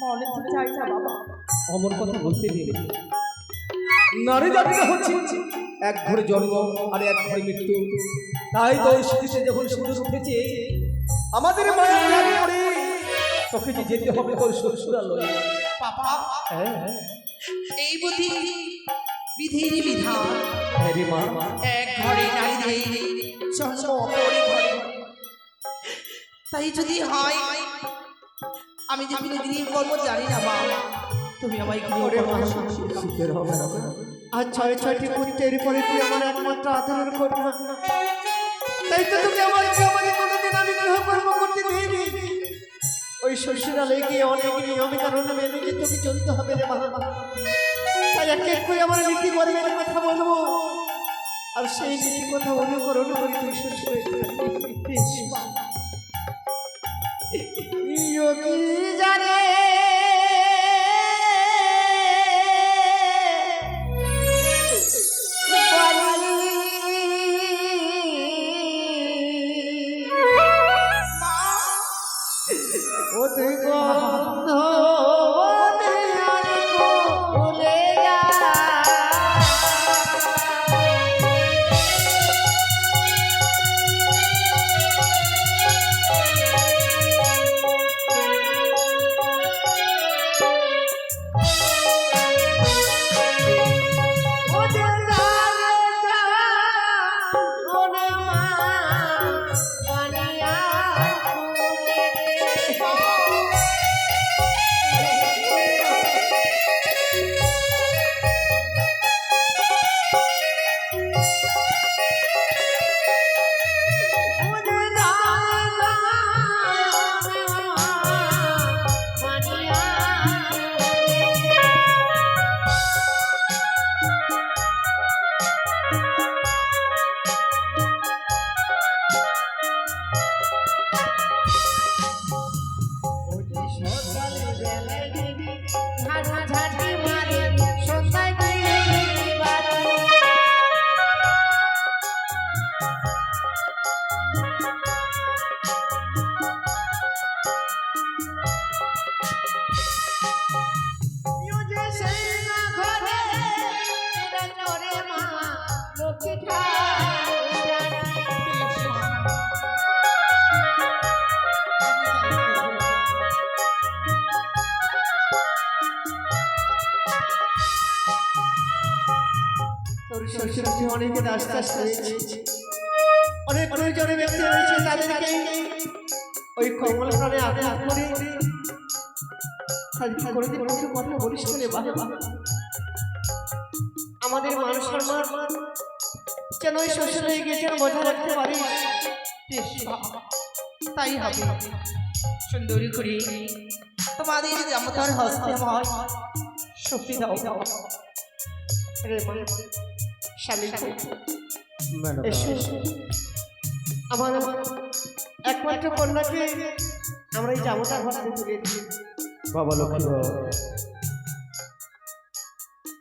মনে তো চাই না বাবা। অমর কথা বলতে দিন নারী জাতিটা হচ্ছে এক ঘরে জন্ম আর এক ঘরে মৃত্যু। তাই তো শীতে যখন সূর্য উঠেছে আমাদের মায়া লাগে করে তোকে যে যেতে হবে তোর শ্বশুরালয়ে। পাপা। হ্যাঁ হ্যাঁ। এই বুদ্ধি বিধির বিধান। হ্যাঁ মা। এক ঘরে নারীদের জন্ম অপরে ঘরে। তাই যদি হয় আমি যে কোনো গৃহ কর্ম জানি না মা। তুমি আমায় শিখিয়ে সুখের হবে না আর ছয় ছয়টি পুত্রের পরে তুই আমার একমাত্র আদরের কন্যা। তাই তো তুমি আমার জীবনে কোনোদিন আমি গ্রহ কর্ম করতে দিইনি। ওই শ্বশুরালয়ে গিয়ে অনেক নিয়মে কারণ মেনে যে তোকে চলতে হবে রে মা। তাই এক এক করে আমার নীতি কর্মের কথা বলব। আর সেই নীতি কথা অনুকরণ করে তুই শ্বশুরের যোগী জানে? যে অনেকে রাস্তা হয়েছে। অনেক প্রয়োজনে ব্যক্তি রয়েছে তাদেরকে। ওই কমল প্রাণে আঘাত করে কোনোদিন কিছু কথা বলিস না বাবা? আমাদের মান সম্মান যেন ওই শ্বশুর হয়ে গিয়ে যেন বজায় রাখতে পারি তাই হবে। সুন্দরী করে তোমাদের জামতার হস্তে হয় শক্তি দাও। রে মা শালী ম্যাডাম আমার একমাত্র কন্যাকে আমরা এই জামাটা ঘরে তুলে বাবা লক্ষ্মী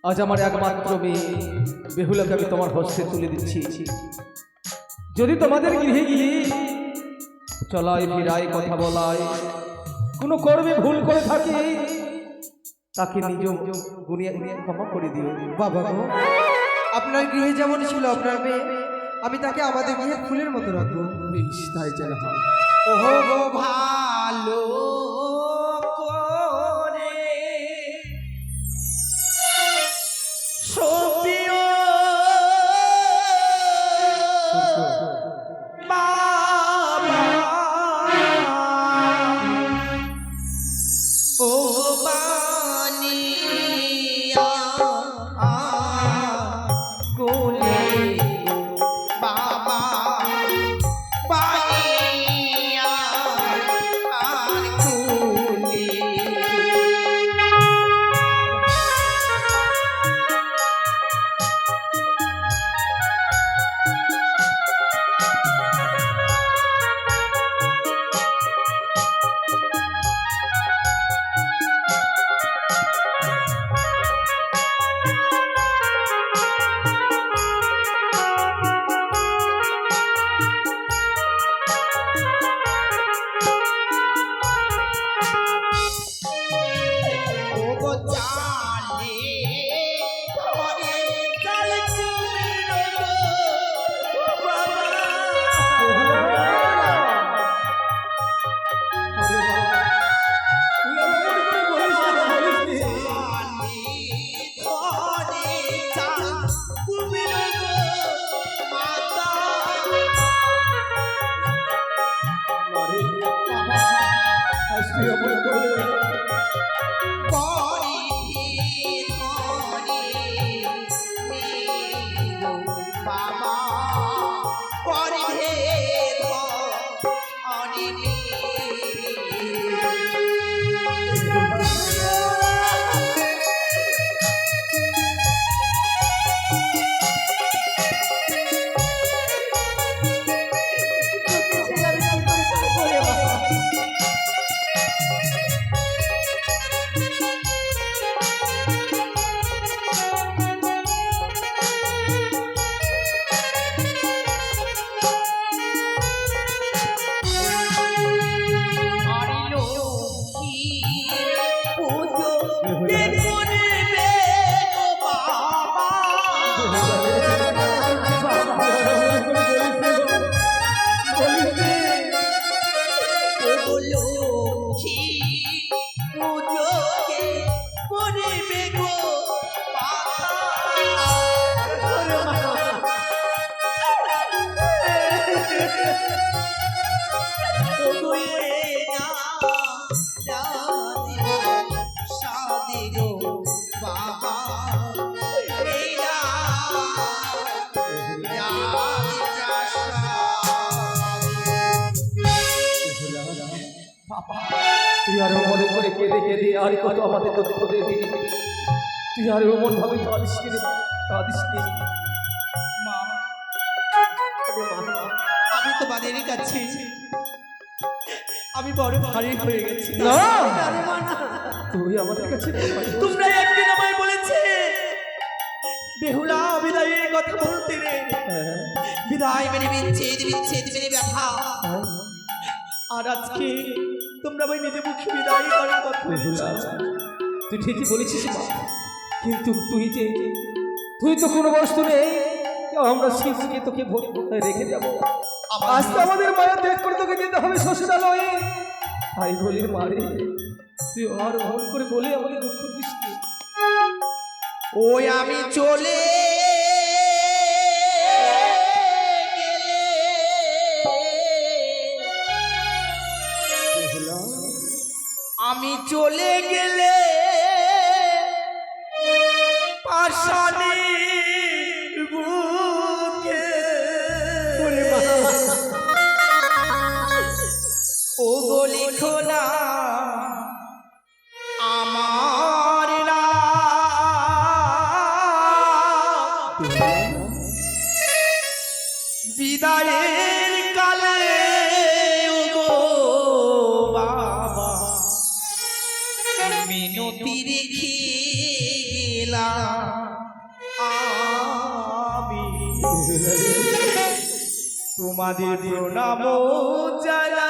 আজ আমার একমাত্র মেয়ে বেহুলাকে আমি তোমার হস্তে তুলে দিচ্ছি। যদি তোমাদের গৃহে গিয়ে চলায় ফিরায় কথা বলায় কোনো কর্মে ভুল করে থাকে তাকে নিজ গুনিয়ে গুনিয়ে ক্ষমা করে দিও। বাবা গো। আপনার গৃহে যেমন ছিল আপনার মেয়ে আমি তাকে আমাদের গৃহে ফুলের মতো রাখব। বেশ, তাই যেন হয়। ওহো গো ভালো করে। তুই আর মনে করে কেঁদে কেঁদে আর কত আমাদের দুঃখ দেবি তুই আর মন ভাবে কাঁদিস রে, কাঁদিস মা আমি তোমাদের কাছে। আমি বড় ভারী হয়ে গেছি। না! তুই আমাদের কাছে তোমরা একদিন আমায় বলেছে বেহুলা বিদায়ের কথা বলতে রে। হ্যাঁ, বিদায় মেনে বিচ্ছেদ বিচ্ছেদ মেনে ব্যথা। হ্যাঁ, আর আজকে তোমরা আমায় নিজে মুখে বিদায় করার কথা। তুই ঠিকই বলেছিস মা। কিন্তু তুই যে তুই তো কোনো বস্তু নেই আমরা শিশুকে তোকে ভোট রেখে যাব। আজ তো আমাদের মায়া ত্যাগ করে তোকে যেতে হবে শ্বশুরালয়ে। তাই বলি মারে তুই আর ভর করে বলে আমাকে দুঃখ দিস ওই আমি চলে চলে গেলে পাশানি বুকে। ও গলি খোলা মিনতি রেখে গেলাম। আমি তোমাদের প্রণাম জানা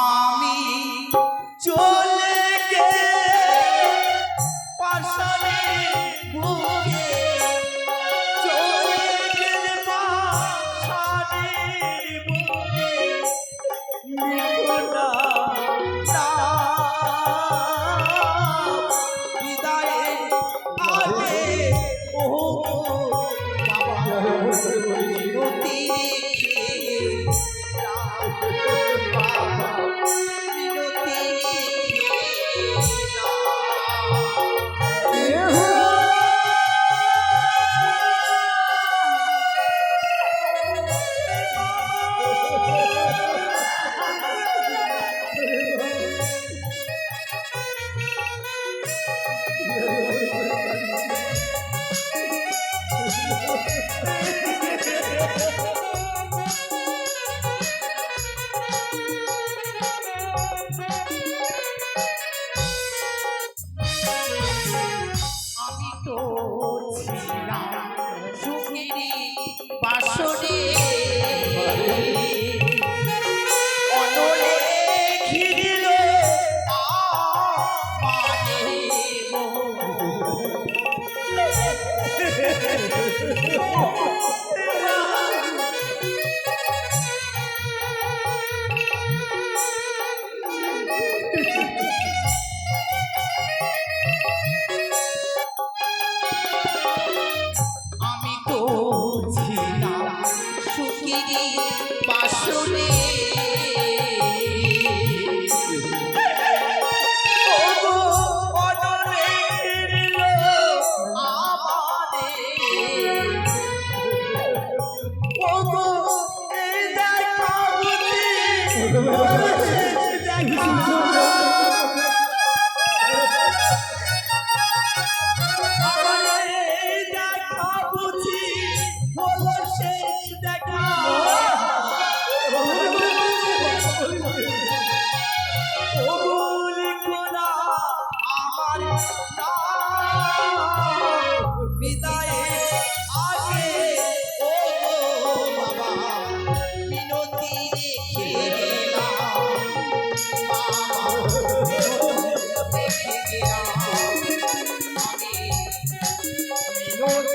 আমি চলে আমি তো দুখ বাসরে। Go, go, go.